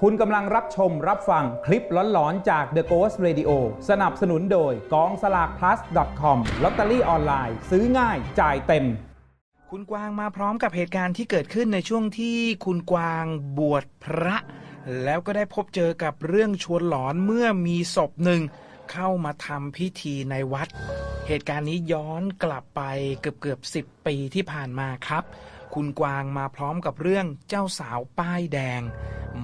คุณกำลังรับชมรับฟังคลิปหลอนๆ จาก The Ghost Radio สนับสนุนโดยกองสลาก plus com ลอตเตอรี่ออนไลน์ซื้อง่ายจ่ายเต็ม คุณกวางมาพร้อมกับเหตุการณ์ที่เกิดขึ้นในช่วงที่คุณกวางบวชพระ แล้วก็ได้พบเจอกับเรื่องชวนหลอนเมื่อมีศพหนึ่ง เข้ามาทำพิธีในวัด เหตุการณ์นี้ย้อนกลับไปเกือบเกือบสิบปีที่ผ่านมาครับ คุณกวางมาพร้อมกับเรื่องเจ้าสาวป้ายแดง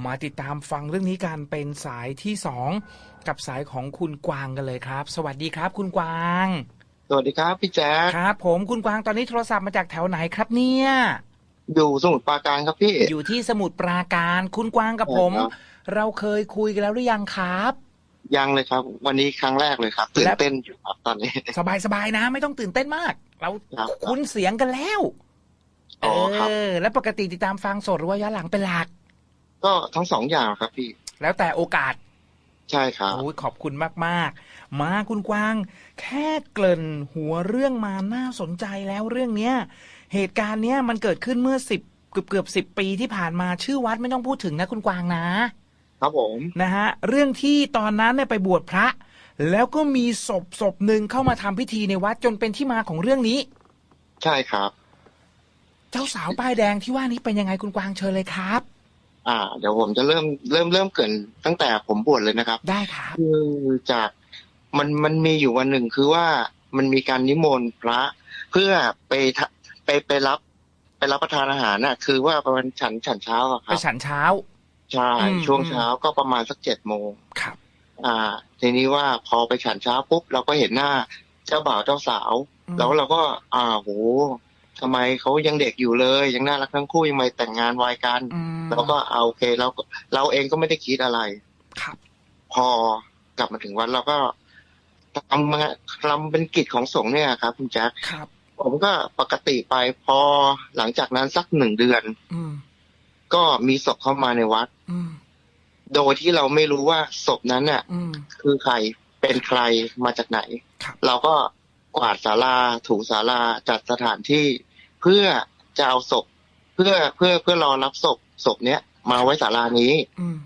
มาติดตามฟังเรื่องนี้กันเป็นสายที่สองกับสายของคุณกวางกันเลยครับ สวัสดีครับ คุณกวาง สวัสดีครับพี่แจ๊คครับ ผมคุณกวางตอนนี้โทรศัพท์มาจากแถวไหนครับเนี่ย อยู่สมุทรปราการครับพี่ อยู่ที่สมุทรปราการ คุณกวางกับผมครับเราเคยคุยกันแล้วหรือยังครับยังเลยครับ วันนี้ครั้งแรกเลยครับ ตื่นเต้นอยู่ครับตอนนี้ สบายสบายๆนะ ไม่ต้องตื่นเต้นมาก เราครับคุ้นเสียงกันแล้วอ๋อครับ เออ แล้วปกติติดตามฟังสดหรือว่าย้อนหลังเป็นหลัก ก็ทั้งสองอย่างครับพี่ แล้วแต่โอกาส ใช่ครับโอ้ยขอบคุณมากๆ มาคุณกวาง แค่เกริ่นหัวเรื่องมาน่าสนใจแล้วเรื่องเนี้ย เหตุการณ์เนี้ยมันเกิดขึ้นเมื่อสิบเกือบเกือบสิบปีที่ผ่านมาชื่อวัดไม่ต้องพูดถึงนะคุณกวางนะ ครับผมนะฮะเรื่องที่ตอนนั้นเนี่ยไปบวชพระ แล้วก็มีศพศพหนึ่งเข้ามาทำพิธีในวัดจนเป็นที่มาของเรื่องนี้ ใช่ครับ เจ้าสาวป้ายแดงที่ว่านี้เป็นยังไงคุณกวางเชิญเลยครับ อ่า เดี๋ยวผมจะเริ่มเริ่มเริ่มเกรินตั้งแต่ผมบวชเลยนะครับ ได้ครับคือจากมันมันมีอยู่วันหนึ่งคือว่ามันมีการนิมนต์พระ เพื่อไปทะไปไปรับ ไปรับประทานอาหารน่ะ คือว่าประมาณฉันฉันเช้าอะคไปรับฉันเช้า ใช่อืม ช่วงเช้าก็ประมาณสักเจ็ดโมง ครับ อ่า ทีนี้ว่าพอไปฉันเช้าปุ๊บเราก็เห็นหน้าเจ้าบ่าวเจ้าสาว อืม แล้วเราก็ อ่าโห ทำไมเขายังเด็กอยู่เลย ยังน่ารักทั้งคู่ยังไม่แต่งงานไวกันอืมเราก็เอาโอเคเราก็เราเองก็ไม่ได้คิดอะไรครับ พอกลับมาถึงวัดเราก็ทำมาทำเป็นกิจของสงฆ์เนี่ยครับคุณแจ๊คครับ ผมก็ปกติไปพอหลังจากนั้นสักหนึ่งเดือนอืมก็มีศพเข้ามาในวัดอืมโดยที่เราไม่รู้ว่าศพนั้นน่ะอืมคือใครเป็นใครมาจากไหนครับเราก็กวาดศาลาถูศาลาจัดสถานที่ เพื่อจะเอาศพ เพื่อเพื่อเพื่อรอรับศพศพเนี้ยมาไว้ศาลานี้อืม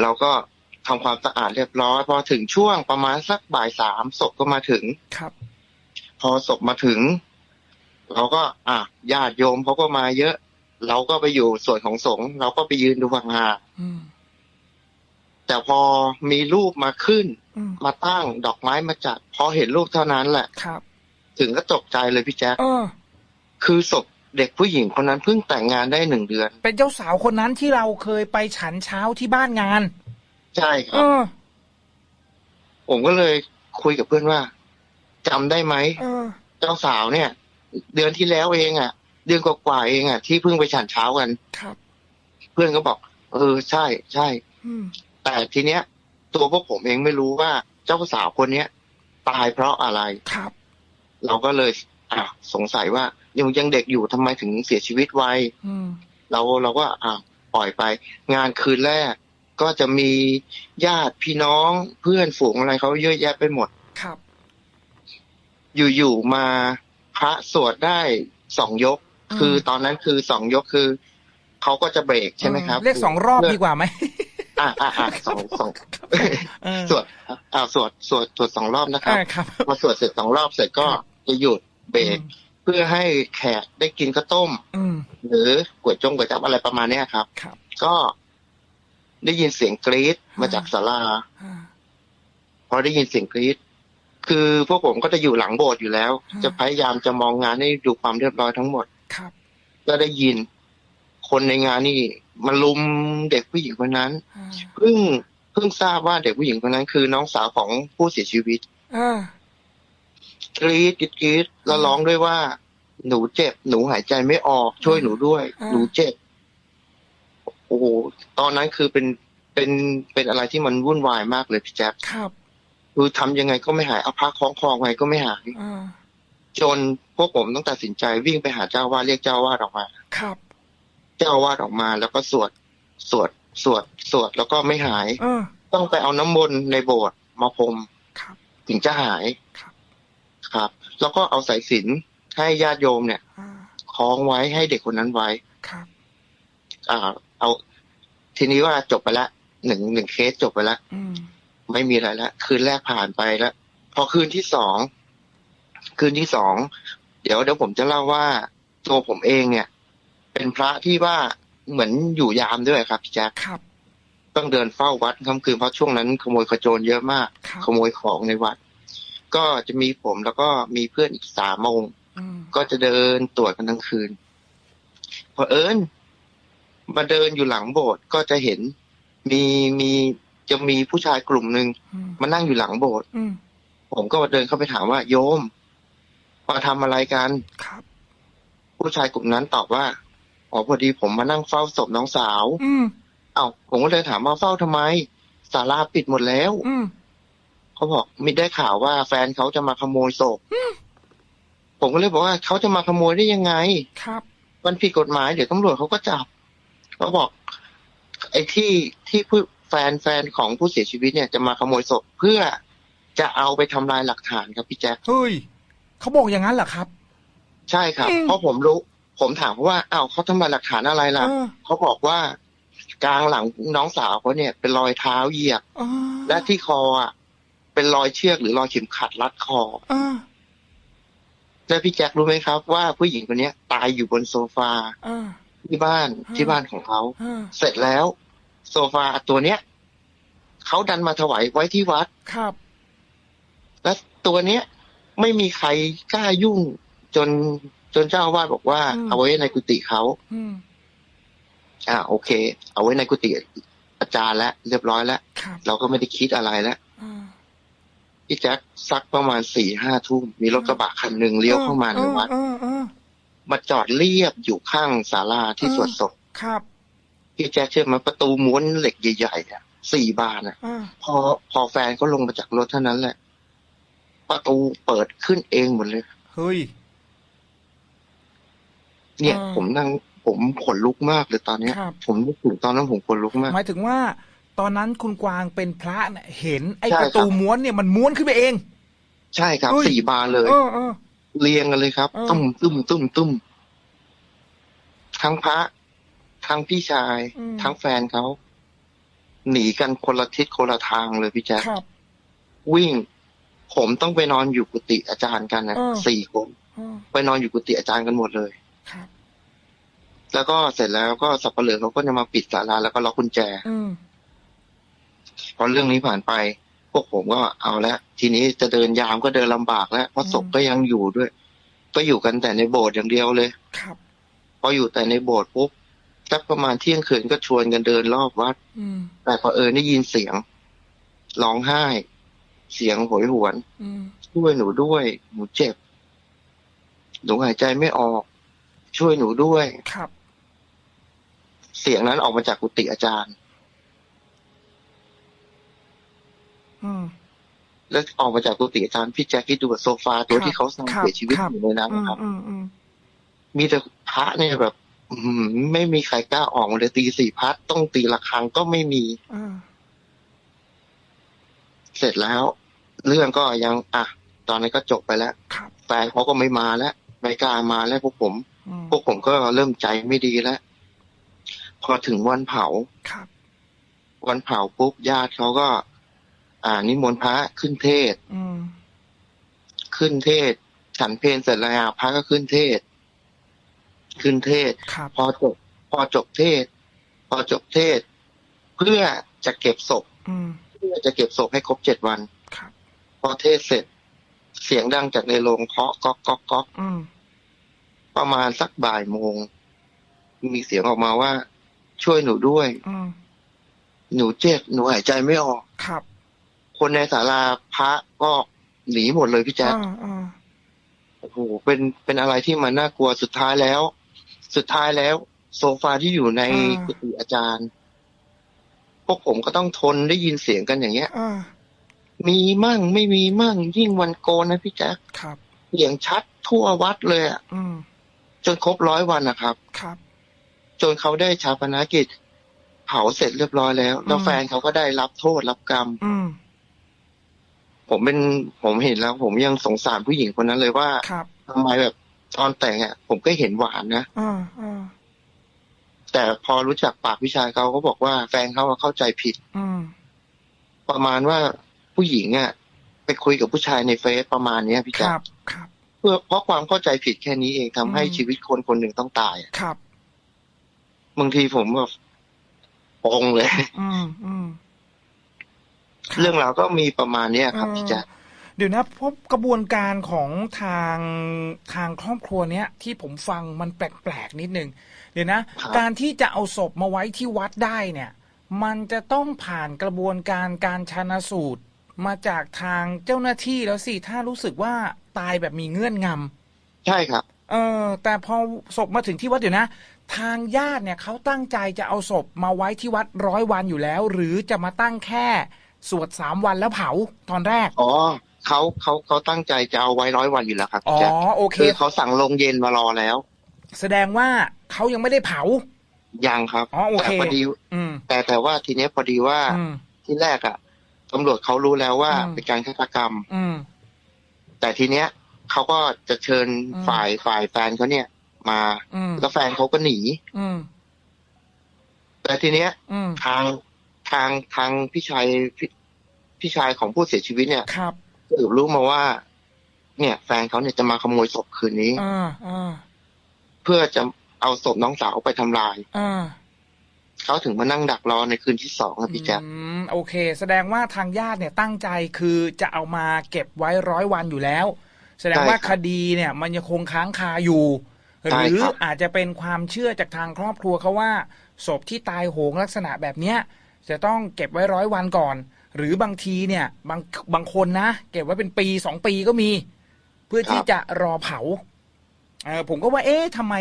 เราก็ทำความสะอาดเรียบร้อยพอถึงช่วงประมาณสักบ่ายสามศพก็มาถึงครับ พอศพมาถึง เราก็ อะญาติโยมเขาก็มาเยอะ เราก็ไปอยู่ส่วนของสงฆ์เราก็ไปยืนดูห่างอืมๆแต่พอมีรูปมาขึ้นอืมมาตั้งดอกไม้มาจัดพอเห็นรูปเท่านั้นแหละครับ ถึงก็ตกใจเลยพี่แจ๊คเออ คือศพเด็กผู้หญิงคนนั้นเพิ่งแต่งงานได้หนึ่งเดือน เป็นเจ้าสาวคนนั้นที่เราเคยไปฉันเช้าที่บ้านงาน ใช่คเอรับ อ ผมก็เลยคุยกับเพื่อนว่าจำได้ไหม เออ เจ้าสาวเนี่ย เดือนที่แล้วเองอะ เดือนกว่าๆเองอะ ที่เพิ่งไปฉันเช้ากัน ครับ เพื่อนก็บอก เออใช่ใช่ อืม แต่ทีเนี้ย ตัวพวกผมเองไม่รู้ว่าเจ้าสาวคนเนี้ย ตายเพราะอะไร ครับ เราก็เลยอะสงสัยว่า ยังยังเด็กอยู่ทำไมถึงเสียชีวิตไวอืมเราเราก็อะปล่อยไป งานคืนแรก ก็จะมีญาติพี่น้องเพื่อนฝูงอะไรเขาเยอะแยะไปหมดครับ อยู่ๆมาพระสวดได้สองยกอืมคือตอนนั้นคือสองยกคือเขาก็จะเบรกใช่ไหมครับเรียกสองรอบดีกว่าไหมอ่าอ่าอ่าสองสองเออสวดอ่าสวดสวดสวดสองรอบนะครับอ่าครับพอสวดเสร็จสองรอบเสร็จก็ครับจะหยุดเบรก เพื่อให้แขกได้กินข้าวต้ม อืมหรือก๋วยจงก๋วยจั๊บอะไรประมาณเนี้ยครับ ครับก็ได้ยินเสียงกรี๊ดมาจากศาลา อ่า พอได้ยินเสียงกรี๊ดคือพวกผมก็จะอยู่หลังโบสถ์อยู่แล้ว อืม จะพยายามจะมองงานให้ดูความเรียบร้อยทั้งหมด ครับ ก็ได้ยิน คนในงานนี่มาลุมเด็กผู้หญิงคนนั้น อ่าเพิ่งเพิ่งทราบว่าเด็กผู้หญิงคนนั้นคือน้องสาวของผู้เสียชีวิต อ่า กรีดกรีดกรีดแล้วร้องด้วยว่า หนูเจ็บ หนูหายใจไม่ออก ช่วยหนูด้วย หนูเจ็บ โอ้โหตอนนั้นคือเป็นเป็นเป็นอะไรที่มันวุ่นวายมากเลยพี่แจ๊คครับคือทำยังไงก็ไม่หายเอาพักคล้องคอไงก็ไม่หายอ่าจนพวกผมต้องตัดสินใจวิ่งไปหาเจ้าอาวาดเรียกเจ้าอาวาดออกมา ครับ เจ้าอาวาดออกมา แล้วก็สวดสวดสวดสวดแล้วก็ไม่หายเออต้องไปเอาน้ำมนต์ในโบสถ์มาพรมครับถึงจะหายครับ ครับ แล้วก็เอาสายสิญจนให้ญาติโยมเนี่ยอ่าคล้องไว้ให้เด็กคนนั้นไว้ ครับอ่า เอา ทีนี้ว่าจบไปละหนึ่งหนึ่งเคสจบไปละอืมไม่มีอะไรละคืนแรกผ่านไปแล้วพอคืนที่สองคืนที่สองเดี๋ยวเดี๋ยวผมจะเล่าว่าตัวผมเองเนี่ย เป็นพระที่ว่าเหมือนอยู่ยามด้วยครับพี่แจ๊คครับต้องเดินเฝ้าวัดค่ำคืนเพราะช่วงนั้นขโมยขโจรเยอะมาก ครับขโมยของในวัด ก็จะมีผมแล้วก็มีเพื่อนอีกสามองค์อืมก็จะเดินตรวจกันทั้งคืนพอเอิญมาเดินอยู่หลังโบสถ์ก็จะเห็นมีมีจะมีผู้ชายกลุ่มหนึ่งอืมมานั่งอยู่หลังโบสถ์อืมผมก็เดินเข้าไปถามว่าโยมมาทำอะไรกันครับ ผู้ชายกลุ่มนั้นตอบว่าอ๋อพอดีผมมานั่งเฝ้าศพน้องสาว อืมเอ้าผมก็เลยถามว่าเฝ้าทำไมศาลาปิดหมดแล้ว อืม เขาบอกมีได้ข่าวว่าแฟนเขาจะมาขโมยศพผมก็เลยบอกว่าเขาจะมาขโมยได้ยังไง ครับ มันผิดกฎหมายเดี๋ยวตำรวจเขาก็จับเขาบอก ไอ้ที่ที่ผู้แฟนแฟนของผู้เสียชีวิตเนี่ยจะมาขโมยศพเพื่อจะเอาไปทำลายหลักฐานครับพี่แจ๊คเฮ้ยเขาบอกอย่างนั้นเหรอครับ ใช่ครับอืมเพราะผมรู้ ผมถามเขาว่าอ้าวเขาทำลายหลักฐานอะไรล่ะเออเขาบอกว่ากลางหลังน้องสาวเขาเนี่ย เป็นรอยเท้าเหยียบเออและที่คออะ เป็นรอยเชือกหรือรอยเข็มขัดรัดคอเออแล้วพี่แจ็ครู้ไหมครับ ว่าผู้หญิงคนเนี้ยตายอยู่บนโซฟาเออที่บ้านอืมที่บ้านของเขาเออเสร็จแล้ว โซฟาตัวเนี้ยเขาดันมาถวายไว้ที่วัดครับ และตัวเนี้ยไม่มีใครกล้ายุ่งจนจนเจ้าอาวาสบอกว่าเอาไว้ในกุฏิเขาอืมอ่า โอเค เอาไว้ในกุฏิอาจารย์แล้วเรียบร้อยแล้วครับเราก็ไม่ได้คิดอะไรแล้วเออ พี่แจ็คซักประมาณสี่ห้าทุ่มมีรถกระบะคันหนึ่งเลี้ยวเข้ามาในวัดเออเออมาจอดเรียบอยู่ข้างศาลาที่สวดศพครับพี่แจ็คเชื่อไหมประตูม้วนเหล็กใหญ่ๆอะสี่บานอะเออพอพอแฟนเขาลงมาจากรถเท่านั้นแหละ ประตูเปิดขึ้นเองหมดเลยเฮ้ยเนี่ยอ่าผมนั่งผมขนลุกมากเลยตอนเนี้ยครับผมนึกถึงตอนนั้นผมขนลุกมากหมายถึงว่า ตอนนั้นคุณกวางเป็นพระเนี่ยเห็นไอ้ใช่ประตูครับม้วนเนี่ยมันม้วนขึ้นไปเอง ใช่ครับเฮ้ย สี่บานเลย เออเออ เรียงกันเลยครับ เออ ตุ้มตุ้มตุ้มตุ้มทั้งพระ ทั้งพี่ชาย อืมทั้งแฟนเขาหนีกันคนละทิศคนละทางเลยพี่แจ๊คครับ วิ่ง ผมต้องไปนอนอยู่กุฏิอาจารย์กันนะเออ สี่คนเออไปนอนอยู่กุฏิอาจารย์กันหมดเลย ครับ แล้วก็เสร็จแล้วก็สับเปลือเขาก็จะมาปิดศาลาแล้วก็ล็อกกุญแจ อืมพ อเรื่องนี้ผ่านไป พวกผมก็เอาละทีนี้จะเดินยามก็เดินลำบากแล้วเพราะศพก็ยังอยู่ด้วย ก็อยู่กันแต่ในโบสถ์อย่างเดียวเลย ครับ พออยู่แต่ในโบสถ์ปุ๊บสักประมาณเที่ยงคืนก็ชวนกันเดินรอบวัดอืมแต่พอเออได้ยินเสียงร้องไห้ เสียงโหยหวนอืมช่วยหนูด้วย หนูเจ็บ หนูหายใจไม่ออก ช่วยหนูด้วยครับ เสียงนั้นออกมาจากกุฏิอาจารย์ อืม แล้วออกมาจากกุฏิอาจารย์พี่แจ็คคิดดูว่าโซฟาตัวครับที่เขาสร้างครับเสียชีวิตครับอยู่ในนั้นอืมนะครับอืมอืมมีแต่พระเนี่ยแบบอื้อหือไม่มีใครกล้าออกมาเลยตีสี่พัดต้องตีระฆังก็ไม่มีอ่าเสร็จแล้ว เรื่องก็ยัง อะ ตอนนี้นก็จบไปแล้วครับแฟนเขาก็ไม่มาแล้วไม่กล้ามาแล้วพวกผมอืมพวกผมก็เริ่มใจไม่ดีแล้ว พอถึงวันเผาครับวันเผาปุ๊บญาติเขาก็ อ่านิมนต์พระขึ้นเทศอืมขึ้นเทศ ฉันเพลเสร็จแล้วพระก็ขึ้นเทศ ขึ้นเทศครับพอจบพอจบเทศ พอจบเทศ เพื่อจะเก็บศพอืมเพื่อจะเก็บศพให้ครบเจ็ดวันครับพอเทศเสร็จ เสียงดังจากในโรงเคาะก๊อกก๊อกก๊อกอืมประมาณสักบ่ายโมง มีเสียงออกมาว่า ช่วยหนูด้วยอืมหนูเจ็บหนูหายใจไม่ออกครับ คนในศาลาพระก็หนีหมดเลยพี่แจ๊คอ่าอ่าโอ้โหเป็นเป็นอะไรที่มันน่ากลัวสุดท้ายแล้ว สุดท้ายแล้ว โซฟาที่อยู่ในกุฏิอาจารย์ พวกผมก็ต้องทนได้ยินเสียงกันอย่างเงี้ยอ่ามีมั่งไม่มีมั่ง ยิ่งวันโกนนะพี่แจ๊คครับเสียงชัดทั่ววัดเลยอะอืมจนครบร้อยวันนะครับ ครับ จนเขาได้ชาปนกิจ เผาเสร็จเรียบร้อยแล้ว แล้วอืมแฟนเขาก็ได้รับโทษรับกรรม อืม ผมเป็นผมเห็นแล้ว ผมยังสงสารผู้หญิงคนนั้นเลยว่าครับทำไมแบบตอนแต่งอะผมก็เห็นหวานนะอ่าอ่าแต่พอรู้จักปากพี่ชายเขาก็บอกว่าแฟนเขาเข้าใจผิดอืมประมาณว่าผู้หญิงอะไปคุยกับผู้ชายในเฟซประมาณเนี้ยพี่คแจ๊รัคบครับเพื่อเพราะความเข้าใจผิดแค่นี้เองทำให้อืมชีวิตคนคนหนึ่งต้องตายอะครับบางทีผมแบบปองเลย อืมอืมคบ เรื่องราวก็มีประมาณเนี้ยครับเออพี่แจ๊คเดี๋ยวนะพบกระบวนการของทางทางครอบครัวเนี้ยที่ผมฟังมันแปลกๆนิดนึงเดี๋ยวนะ การที่จะเอาศพมาไว้ที่วัดได้เนี่ย มันจะต้องผ่านกระบวนการการชานาสูตรมาจากทางเจ้าหน้าที่แล้วสิถ้ารู้สึกว่าตายแบบมีเงื่อนงำใช่ครับ เออ แต่พอศพมาถึงที่วัดเดี๋ยวนะ ทางญาติเนี่ยเขาตั้งใจจะเอาศพมาไว้ที่วัดร้อยวันอยู่แล้ว หรือจะมาตั้งแค่ สวดสามวันแล้วเผาตอนแรก อ๋อเขาเขาเขาตั้งใจจะเอาไว้ร้อยวันอยู่แล้วครับอ๋อพี่แจ๊คโอเคคือเขาสั่งลงเย็นมารอแล้ว แสดงว่าเขายังไม่ได้เผายังครับอ๋อโอเคแต่พอดีอืมแต่แต่ว่าทีเนี้ยพอดีว่าอืมที่แรกอะตำรวจเขารู้แล้วว่าอืมเป็นการฆาตกรรม อืมแต่ทีเนี้ยเขาก็จะเชิญอืมฝ่ายฝ่ายแฟนเขาเนี่ย มาอืมแล้วแฟนเขาก็หนีอืมแต่ทีเนี้ยอืมทาง ทางทางพี่ชายพี่พี่ชายของผู้เสียชีวิตเนี่ยครับสืบรู้มาว่า เนี่ยแฟนเขาเนี่ยจะมาขโมยศพคืนนี้อ่าอ่าเพื่อจะเอาศพน้องสาวไปทำลายอ่าเขาถึงมานั่งดักรอในคืนที่สองครับพี่แจ๊คอืมโอเค แสดงว่าทางญาติเนี่ยตั้งใจคือจะเอามาเก็บไว้ร้อยวันอยู่แล้ว แสดงว่าคดีเนี่ย มันยังคงค้างคาอยู่ หรืออาจจะเป็นความเชื่อจากทางครอบครัวเขาว่าศพที่ตายโหงลักษณะแบบเนี้ย จะต้องเก็บไว้ร้อยวันก่อน หรือบางทีเนี่ยบางบางคนนะ เก็บไว้เป็นปีสองปีก็มี เพื่อที่จะรอเผาเออผมก็ว่า เอ๊ะทำไม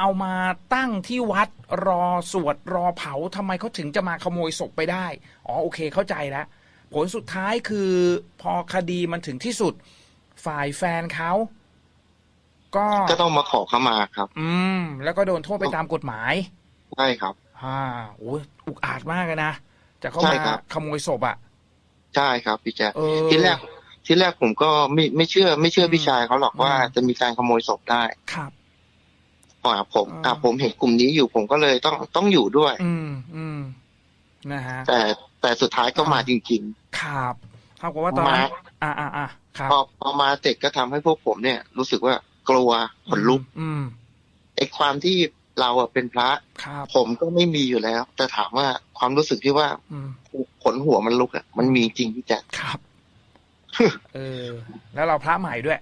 เอามาตั้งที่วัดรอสวดรอเผาทำไมเขาถึงจะมาขโมยศพไปได้ อ๋อโอเคเข้าใจแล้วผลสุดท้ายคือพอคดีมันถึงที่สุด ฝ่ายแฟนเขาก็ก็ต้องมาขอขมาครับ อืม แล้วก็โดนโทษไปตามกฎหมาย ใช่ครับ อ่าโอ้ยอุกอาจมากเลยนะจะเข้าใช่มาครับขโมยศพอะใช่ครับพี่แจ๊คเออที่แรกที่แรกผมก็ไม่ไม่เชื่อ ไม่เชื่อพี่ชายเขาหรอกว่าอืมจะมีการขโมยศพได้ครับอ่าผมอ่าอ่าผมเห็นกลุ่มนี้อยู่ผมก็เลยต้องต้องอยู่ด้วย อืมอืมนะฮะแต่แต่สุดท้ายก็อ่ามมาจริงครับเท่ากับว่าตอนนั้นมาอ่าอ่าอ่าครับๆพอพอมาเสร็จก็ทำให้พวกผมเนี่ย รู้สึกว่ากลัวขนลุก อืมไอ้ความที่ เราอะเป็นพระครับผมก็ไม่มีอยู่แล้ว แต่ถามว่าความรู้สึกที่ว่าอืมขนหัวมันลุกอะมันมีจริงพี่แจ๊คครับเออ แล้วเราพระใหม่ด้วย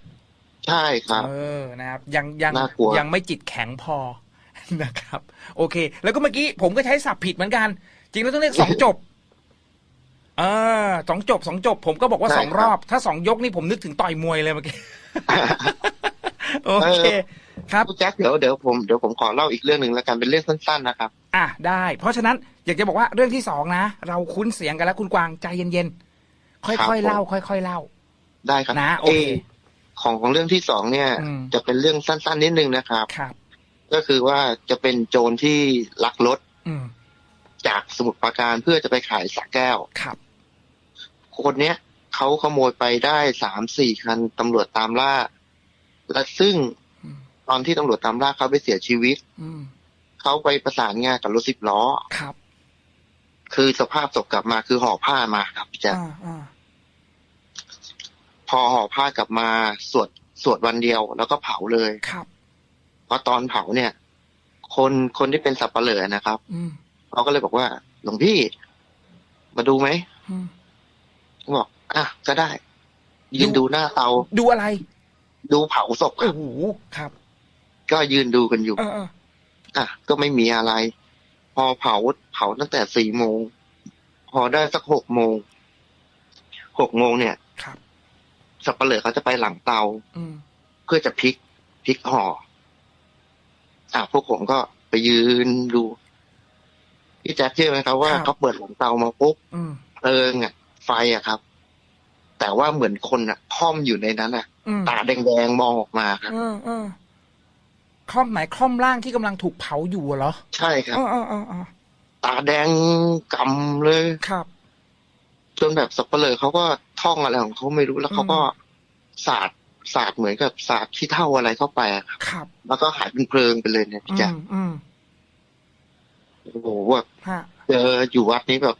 ใช่ครับ เออนะครับ ยังยังน่ากลัวยังไม่จิตแข็งพอนะครับ โอเค แล้วก็เมื่อกี้ผมก็ใช้ศัพท์ผิดเหมือนกัน จริงแล้วต้องเรียกสองจบเออสองจบสองจบ ผมก็บอกว่าสองรอบ ถ้าสองยกนี่ผมนึกถึงต่อยมวยเลยเมื่อกี้โอเค ครับพี่แจ๊คเดี๋ยวเดี๋ยวผมเดี๋ยวผมขอเล่าอีกเรื่องหนึ่งแล้วกันเป็นเรื่องสั้นๆนะครับ อะได้ เพราะฉะนั้นอยากจะบอกว่าเรื่องที่สองนะ เราคุ้นเสียงกันแล้วคุณกวางใจเย็นๆ ค่ครัอยบๆเล่า ค่อย ๆ เล่า ได้ครับนะโอเคของของเรื่องที่สองเนี่ยอืมจะเป็นเรื่องสั้น ๆ นิดนึงนะครับครับ ก็คือว่าจะเป็นโจรที่ลักรถอืมจากสมุทรปราการเพื่อจะไปขายสระแก้วครับคนเนี้ยเขาขโมยไปได้สามสี่คันตำรวจตามล่า และซึ่งอืม ตอนที่ตำรวจตามล่าเขาไปเสียชีวิตอืมเขาไปประสานงานกับรถสิบล้อครับ คือสภาพศพกลับมาคือห่อผ้ามาครับพี่แจ๊คอ่าอ่าพอห่อผ้ากลับมาสวดสวดวันเดียวแล้วก็เผาเลยครับเพราะตอนเผาเนี่ย คนคนที่เป็นสับปะเหร่อนะครับอืมเขาก็เลยบอกว่าหลวงพี่มาดูไหมอืมผมบอกอะก็ได้ยืนดูหน้าเตา ดูอะไร ดูเผาศพคโอ้รับโหครับ ก็ยืนดูกันอยู่เออเอออะก็ไม่มีอะไร พอเผาเผาตั้งแต่สี่โมง พอได้สักหกโมงหกโมงเนี่ยครับสับปะเหร่อเขาจะไปหลังเตาอืมเพื่อจะพลิกพลิกห่ออะพวกผมก็ไปยืนดูพี่แจ๊คเชื่อไหมครับว่าเขาเปิดหลังเตามาปุ๊บอืมเพลิงอะ ไฟอะครับ แต่ว่าเหมือนคนอะค่อมอยู่ในนั้นอะอืมตาแดงๆมองออกมาครับเออเออ คล่อมไหนคล่อมร่างที่กำลังถูกเผาอยู่เหรอ ใช่ครับเออเออเออเออตาแดงกำเลยครับ จนแบบสับเปลือเขาก็ท่องอะไรของเขาไม่รู้แล้วเขาก็สาดสาดเหมือนกับสาดขี้เท่าอะไรเข้าไปอะครับครับ แล้วก็หายเป็นเพลิงไปเลยเนี่ยพี่อืแจ๊คมอืมโอ้โหแบบฮะเจออยู่วัดนี้แบบ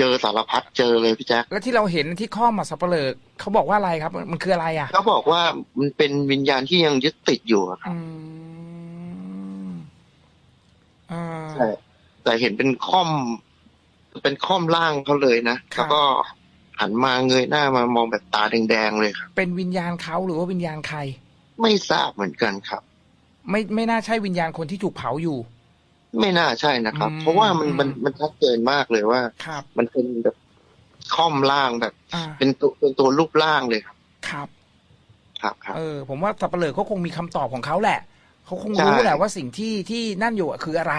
เจอสารพัดเจอเลยพี่แจ๊คแล้วที่เราเห็นที่ข้อมาสับเปลือกเขาบอกว่าอะไรครับ มันมันคืออะไรอะเขาบอกว่ามันเป็นวิญญาณที่ยังยึดติดอยู่อะครับอืมอ่าใช่แต่เห็นเป็นค่อม เป็นค่อมล่างเขาเลยนะครับแล้วก็หันมาเงยหน้ามามองแบบตาแดงๆเลยครับเป็นวิญญาณเขาหรือว่าวิญญาณใคร ไม่ทราบเหมือนกันครับ ไม่ไม่น่าใช่วิญญาณคนที่ถูกเผาอยู่ ไม่น่าใช่นะครับอืมเพราะว่ามันมันมันชัดเจนมากเลยว่าครับมันเป็นแบบค่อมล่างแบบอ่าเป็นตัวเป็นตัวรูปร่างเลยครับ ครับ ครับครับเออ ผมว่าสับเปลือกเขาคงมีคำตอบของเขาแหละ เขาคงรู้ใช่แหละว่าสิ่งที่ที่นั่นอยู่อะคืออะไร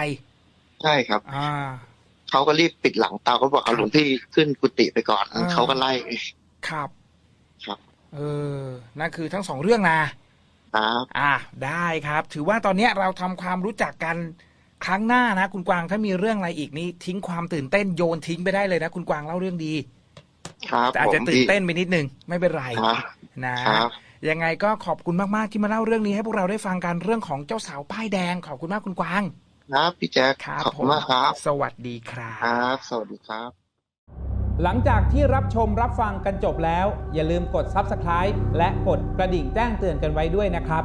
ใช่ครับ อ่าเขาก็รีบปิดหลังเตาเขาบอกเอาหลวงพี่ขึ้นกุฏิไปก่อนอ่าเขาก็ไล่ครับ ครับ เออ นั่นคือทั้งสองเรื่องนะครับอ่า ได้ครับ ถือว่าตอนเนี้ยเราทำความรู้จักกัน ครั้งหน้านะ คุณกวางถ้ามีเรื่องอะไรอีกนี้ ทิ้งความตื่นเต้นโยนทิ้งไปได้เลยนะ คุณกวางเล่าเรื่องดี ครับแต่อาจจะผมตื่นเต้นไปนิดนึงไม่เป็นไรครับนะครับยังไงก็ขอบคุณมากๆที่มาเล่าเรื่องนี้ให้พวกเราได้ฟังกันเรื่องของเจ้าสาวป้ายแดงขอบคุณมากคุณกวางครับพี่แจ๊คครับขอบคุณมากครับ สวัสดีครัครับบสวัสดีครับ หลังจากที่รับชมรับฟังกันจบแล้ว อย่าลืมกด Subscribe และกดกระดิ่งแจ้งเตือนกันไว้ด้วยนะครับ